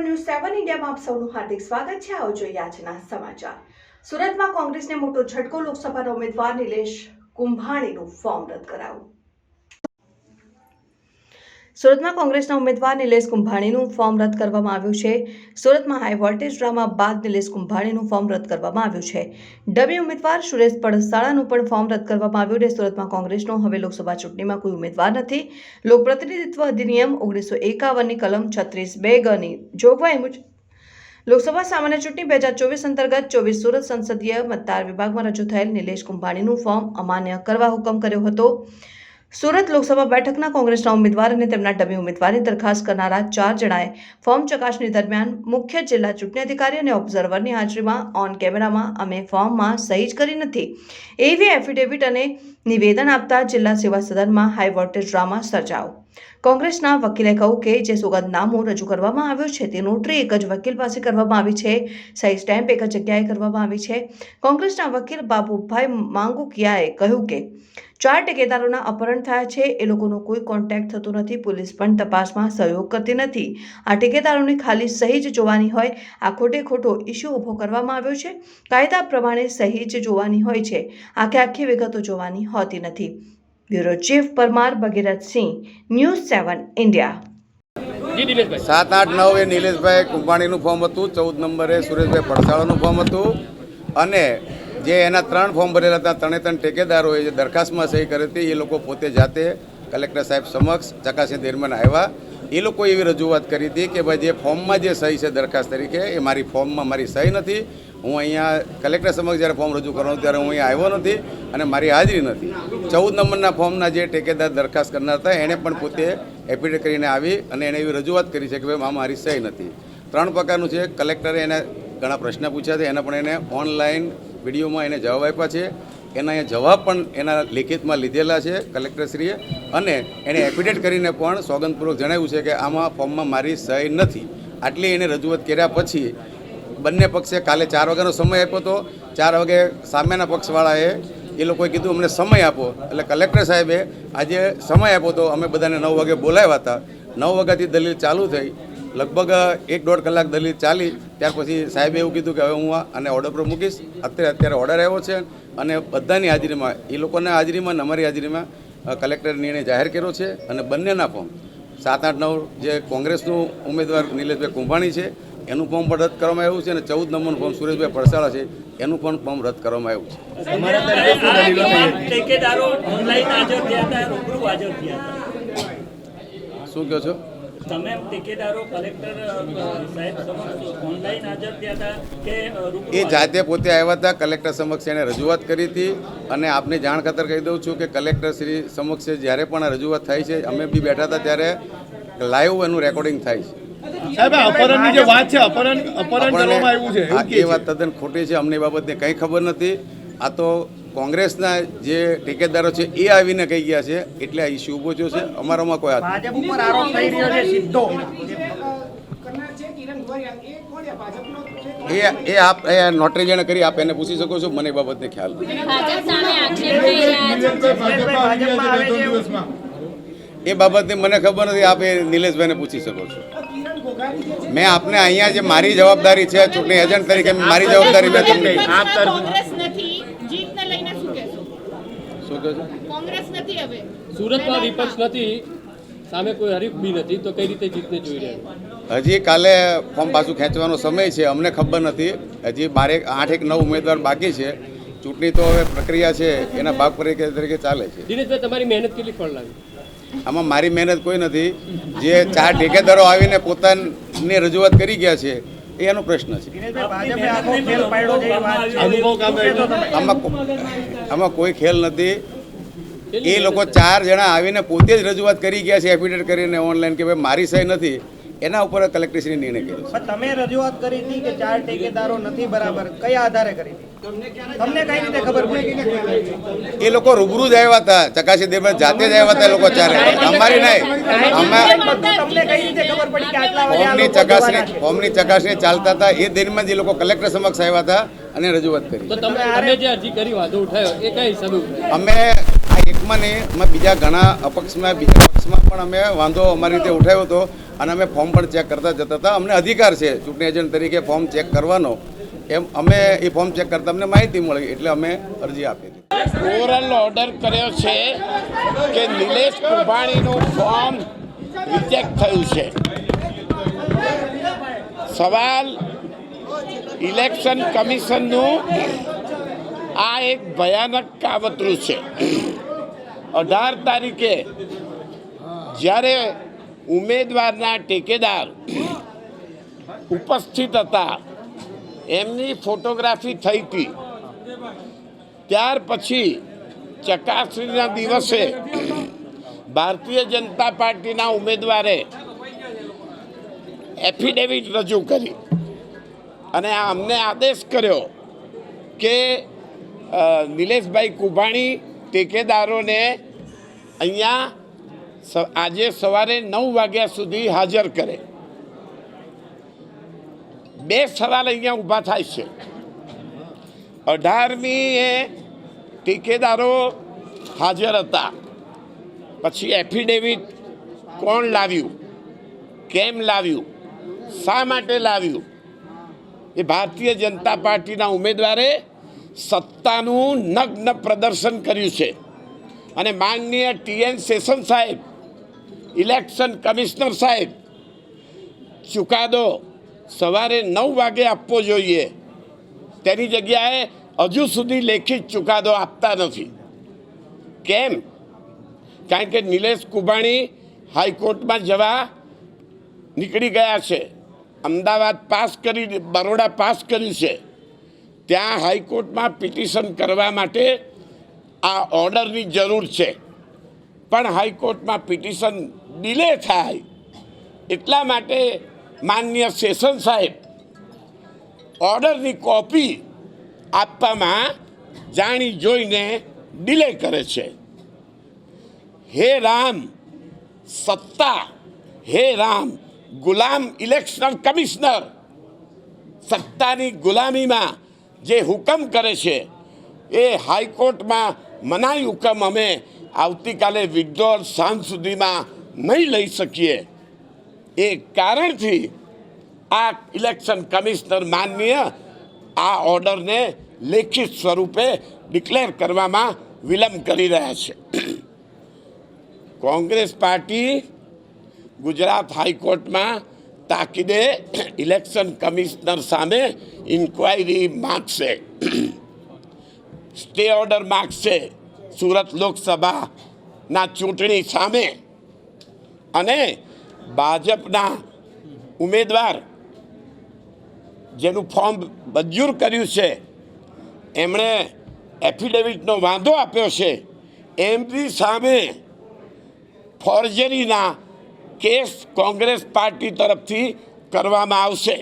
News સેવન ઇન્ડિયામાં આપ સૌનું હાર્દિક સ્વાગત છે. આવો જોઈએ આજના સમાચાર. સુરતમાં કોંગ્રેસને મોટો ઝટકો, લોકસભાના ઉમેદવાર નિલેશ કુંભાણીનું ફોર્મ રદ કરાયું. સુરતમાં કોંગ્રેસના ઉમેદવાર નિલેશ કુંભાણીનું ફોર્મ રદ કરવામાં આવ્યું છે. સુરતમાં હાઈ વોલ્ટેજ ડ્રામા બાદ નિલેશ કુંભાણીનું ફોર્મ રદ કરવામાં આવ્યું છે. ડમી ઉમેદવાર સુરેશ પડસાળાનું પણ ફોર્મ રદ કરવામાં આવ્યું છે. સુરતમાં કોંગ્રેસનો હવે લોકસભા ચૂંટણીમાં કોઈ ઉમેદવાર નથી. લોકપ્રતિનિધિત્વ અધિનિયમ ઓગણીસો એકાવનની કલમ છત્રીસ બે ગની જોગવાઈ મુજબ લોકસભા સામાન્ય ચૂંટણી બે હજાર ચોવીસ અંતર્ગત ચોવીસ સુરત સંસદીય મતદાર વિભાગમાં રજૂ થયેલ નિલેશ કુંભાણીનું ફોર્મ અમાન્ય કરવા હુકમ કર્યો હતો. સુરત લોકસભા બેઠકના કોંગ્રેસના ઉમેદવાર અને તેમના ડમી ઉમેદવારની દરખાસ્ત કરનારા ચાર જણાએ ફોર્મ ચકાસણી દરમિયાન મુખ્ય જિલ્લા ચૂંટણી અધિકારી અને ઓબ્ઝર્વરની હાજરીમાં ઓન કેમેરામાં અમે ફોર્મમાં સહી જ કરી નથી. એવી એફિડેવિટ અને નિવેદન આપતા જિલ્લા સેવા સદનમાં હાઈ વોલ્ટેજ ડ્રામા સર્જાયો. કોંગ્રેસના વકીલે કહ્યું કે જે સોગંદનામું રજૂ કરવામાં આવ્યું છે તે નોટરી એક જ વકીલ પાસે કરવામાં આવી છે. સહી સ્ટેમ્પ એક જ જગ્યાએ કરવામાં આવી છે. કોંગ્રેસના વકીલ બાબુભાઈ માંગુકિયાએ કહ્યું કે, ચાર ટેકેદારોના અપહરણ થયા છે, એ લોકોનો કોઈ કોન્ટેક્ટ થતો નથી, પોલીસ પણ તપાસમાં સહયોગ કરતી નથી. આ ટેકેદારોની ખાલી સહી જ જોવાની હોય, આ ખોટે ખોટો ઇસ્યુ ઊભો કરવામાં આવ્યો છે. કાયદા પ્રમાણે સહી જ જોવાની હોય છે. આખે આખી વિગતો જોવાની હોતી નથી. Bureau chief Parmar Bhagirathsinh news seven India. સાત આઠ નવ એ નિલેશભાઈ કુંભાણીનું ફોર્મ હતું ચૌદ નંબરે સુરેશભાઈ પડસાળાનું ફોર્મ હતું. અને જે એના ત્રણ ફોર્મ ભરેલા હતા ત્રણે ત્રણ ટેકેદારોએ જે દરખાસ્તમાં સહી કરી હતી એ લોકો પોતે જાતે કલેક્ટર સાહેબ સમક્ષ ચકાસણી દરમિયાન આવ્યા. એ લોકો એવી રજૂઆત કરી હતી કે ભાઈ જે ફોર્મમાં જે સહી છે દરખાસ્ત તરીકે એ મારી ફોર્મમાં મારી સહી નથી. હું અહીંયા કલેક્ટર સમક્ષ જ્યારે ફોર્મ રજૂ કરવાનું ત્યારે હું અહીંયા આવ્યો નથી અને મારી હાજરી નથી. ચૌદ નંબરના ફોર્મના જે ટેકેદાર દરખાસ્ત કરનાર હતા એણે પણ પોતે એફિડેવિટ કરીને આવી અને એણે એવી રજૂઆત કરી છે કે ભાઈ આમાં મારી સહી નથી. ત્રણ પ્રકારનું છે, કલેક્ટરે એને ઘણા પ્રશ્ન પૂછ્યા છે, એના પણ એને ઓનલાઈન વિડીયોમાં એને જવાબ આપ્યા છે. એના એ જવાબ પણ એના લિખિતમાં લીધેલા છે કલેક્ટરશ્રીએ અને એણે એફિડેટ કરીને પણ સોગંદપૂર્વક જણાવ્યું છે કે આમાં ફોર્મમાં મારી સહી નથી. આટલી એને રજૂઆત કર્યા પછી બંને પક્ષે કાલે ચાર વાગ્યાનો સમય આપ્યો હતો ચાર વાગે સામેના પક્ષવાળાએ એ લોકોએ કીધું, અમને સમય આપો. એટલે કલેક્ટર સાહેબે આજે સમય આપ્યો હતો અમે બધાને નવ વાગે બોલાવ્યા હતા. નવ વાગ્યાથી દલીલ ચાલુ થઈ. લગભગ એક દોઢ કલાક દલીલ ચાલી. ત્યાર પછી સાહેબે એવું કીધું કે, હવે હું આ અને ઓર્ડર પર મૂકીશ. અત્યારે અત્યારે ઓર્ડર આવ્યો છે અને બધાની હાજરીમાં, એ લોકોના હાજરીમાં અને અમારી હાજરીમાં કલેક્ટર કલેક્ટરે નિર્ણય જાહેર કર્યો છે અને બંનેના ફોર્મ સાત, આઠ, નવ જે કોંગ્રેસનું ઉમેદવાર નિલેશભાઈ કુંભાણી છે એનું ફોર્મ પણ રદ કરવામાં આવ્યું છે અને ચૌદ નંબરનું ફોર્મ સુરેશભાઈ પડસાળા છે. એનું પણ ફોર્મ રદ કરવામાં આવ્યું છે. શું કહો છો? તમે ઠેકેદારો કલેક્ટર સાહેબ સમક્ષ ઓનલાઈન હાજર થયા હતા કે એ જાતે પોતે આવ્યા હતા કલેક્ટર સમક્ષ એણે રજૂઆત કરી હતી અને આપને જાણ ખાતર કહી દઉં છું કે કલેક્ટર શ્રી સમક્ષ જ્યારે પણ આ રજૂઆત થાય છે અમે બી બેઠા હતા ત્યારે લાઈવ એનું રેકોર્ડિંગ થાય છે. સાહેબ અપહરણની જે વાત છે અપહરણ અપહરણ કરવામાં આવ્યું છે એ કે વાત તદ્દન ખોટી છે અમને એ બાબતની કંઈ ખબર નથી. આ તો કોંગ્રેસના જે ટેકેદારો છે એ આવીને કહી ગયા છે એટલે આ ઇસ્યુ ઊભો થયો છે. અમારામાં કોઈ ભાજપ ઉપર આરોપ થઈ રહ્યો છે સીધો. એ એ આપ એ નોટરી જેણે કરી આપ એને પૂછી શકો છો મને એ બાબતને ખ્યાલ એ બાબતની મને ખબર નથી આપ એ નિલેશભાઈને પૂછી શકો છો. મેં આપને અહીંયા જે મારી જવાબદારી છે ચૂંટણી એજન્ટ તરીકે મારી જવાબદારી મેં તમને નથી જીતને લઈને શું કહેશો? શું કહો છો? કોંગ્રેસ નથી હવે. સુરતમાં વિપક્ષ નથી સામે કોઈ હરીફ બી નથી તો કઈ રીતે જીતને જોઈ રહ્યા હજી કાલે ફોર્મ પાછું ખેંચવાનો સમય છે અમને ખબર નથી. હજી મારે આઠ એક નવ ઉમેદવાર બાકી છે. ચૂંટણી તો હવે પ્રક્રિયા છે એના ભાગ તરીકે તરીકે ચાલે છે. દિનેશભાઈ તમારી મહેનત કેટલી ફળ લાવી આમાં મારી મહેનત કોઈ નથી. જે ચાર ઠેકેદારો આવીને પોતાની રજૂઆત કરી ગયા છે, એ એનો પ્રશ્ન છે. આમાં કોઈ ખેલ નથી. એ લોકો ચાર જણા આવીને પોતે જ રજૂઆત કરી ગયા છે એફિડેટ કરીને ઓનલાઈન કે ભાઈ મારી સહી નથી. એના ઉપર કલેક્ટરશ્રીએ નિર્ણય કર્યો તમે રજૂઆત કરી હતી કે ચાર ઠેકેદારો નથી બરાબર કયા આધારે કરી તમને કઈ રીતે ખબર પડી? એ લોકો રૂબરૂ જ આવ્યા હતા ચકાસી દેવા જાતે જ આવ્યા હતા એ લોકો ચારે. અમારી નહીં અમે બધું તમને કઈ રીતે ખબર પડી કે આટલા વાગે આ ફોર્મની ચકાસણી ફોર્મની ચકાસણી ચાલતા હતા એ દરમિયાન જે લોકો કલેક્ટર સમક્ષ આવ્યા હતા અને રજૂઆત કરી. તો તમે જે અરજી કરી વાંધો ઉઠાયો એ કઈ અમે એકમાં નહીં, અમે બીજા ઘણા અપક્ષમાં, બીજા પક્ષમાં પણ અમે વાંધો અમારી રીતે ઉઠાવ્યો હતો અને અમે ફોર્મ પણ ચેક કરતા જતા હતા. અમને અધિકાર છે ચૂંટણી એજન્ટ તરીકે ફોર્મ ચેક કરવાનો. એમ અમે એ ફોર્મ ચેક કરતા અમને માહિતી મળી, એટલે અમે અરજી આપી હતી. ઓવરઓલ ઓર્ડર કર્યો છે કે નિલેશ કુંભાણીનું ફોર્મ રિજેક્ટ થયું છે. સવાલ ઇલેક્શન કમિશનનું આ એક ભયાનક કાવતરું છે. અઢાર તારીખે જ્યારે ઉમેદવારના ટેકેદાર ઉપસ્થિત હતા, એમની ફોટોગ્રાફી થઈ હતી. ત્યાર પછી ચકાસણીના દિવસે ભારતીય જનતા પાર્ટીના ઉમેદવારે એફિડેવિટ રજૂ કરી અને અમને આદેશ કર્યો કે નિલેશભાઈ કુભાણી ટેકેદારોને અહીંયા આજે સવારે નવ વાગ્યા સુધી હાજર કરે. બે સવાલ અહીંયા ઊભા થાય છે. અઢારમી એ ટેકેદારો હાજર હતા. પછી એફિડેવિટ કોણ લાવ્યું? કેમ લાવ્યું? શા માટે લાવ્યું? એ ભારતીય જનતા પાર્ટીના ઉમેદવારે સત્તાનું નગ્ન પ્રદર્શન કર્યું છે. અને માનનીય ટીએન સેશન સાહેબ, ઇલેક્શન કમિશનર સાહેબ, ચુકાદો સવારે નવ વાગે આપવો જોઈએ. તેની જગ્યાએ હજુ સુધી લેખિત ચુકાદો આપતા નથી. કેમ? કારણ કે નિલેશ કુબાણી હાઈકોર્ટમાં જવા નીકળી ગયા છે. અમદાવાદ પાસ કરી, બરોડા પાસ કર્યું છે. ત્યાં હાઈકોર્ટમાં પિટિશન કરવા માટે આ ઓર્ડરની જરૂર છે. પણ હાઈકોર્ટમાં પિટિશન ડિલે થાય એટલા માટે માન્ય સેશન સાહેબ ઓર્ડરની કોપી આપવામાં જાણી જોઈને ડિલે કરે છે. હે રામ સત્તા, હે રામ ગુલામ ઇલેક્શન કમિશનર, સત્તાની ગુલામીમાં જે હુકમ કરે છે, એ હાઈકોર્ટમાં મનાઈ હુકમ અમે આવતીકાલે વિડ્રોલ સાંજ સુધીમાં નહીં લઈ શકીએ. એ કારણથી આ ઇલેક્શન કમિશનર માનનીય આ ઓર્ડરને લેખિત સ્વરૂપે ડિક્લેર કરવામાં વિલંબ કરી રહ્યા છે. કોંગ્રેસ પાર્ટી ગુજરાત હાઈકોર્ટમાં તાકીદે ઇલેક્શન કમિશનર સામે ઇન્ક્વાયરી માગશે. સ્ટે ઓર્ડર માગશે સુરત લોકસભાના ચૂંટણી સામે. અને ભાજપના ઉમેદવાર જેનું ફોર્મ મંજૂર કર્યું છે, એમણે એફિડેવિટનો વાંધો આપ્યો છે. એમની સામે ફોર્જરીના કેસ કોંગ્રેસ પાર્ટી તરફથી કરવામાં આવશે.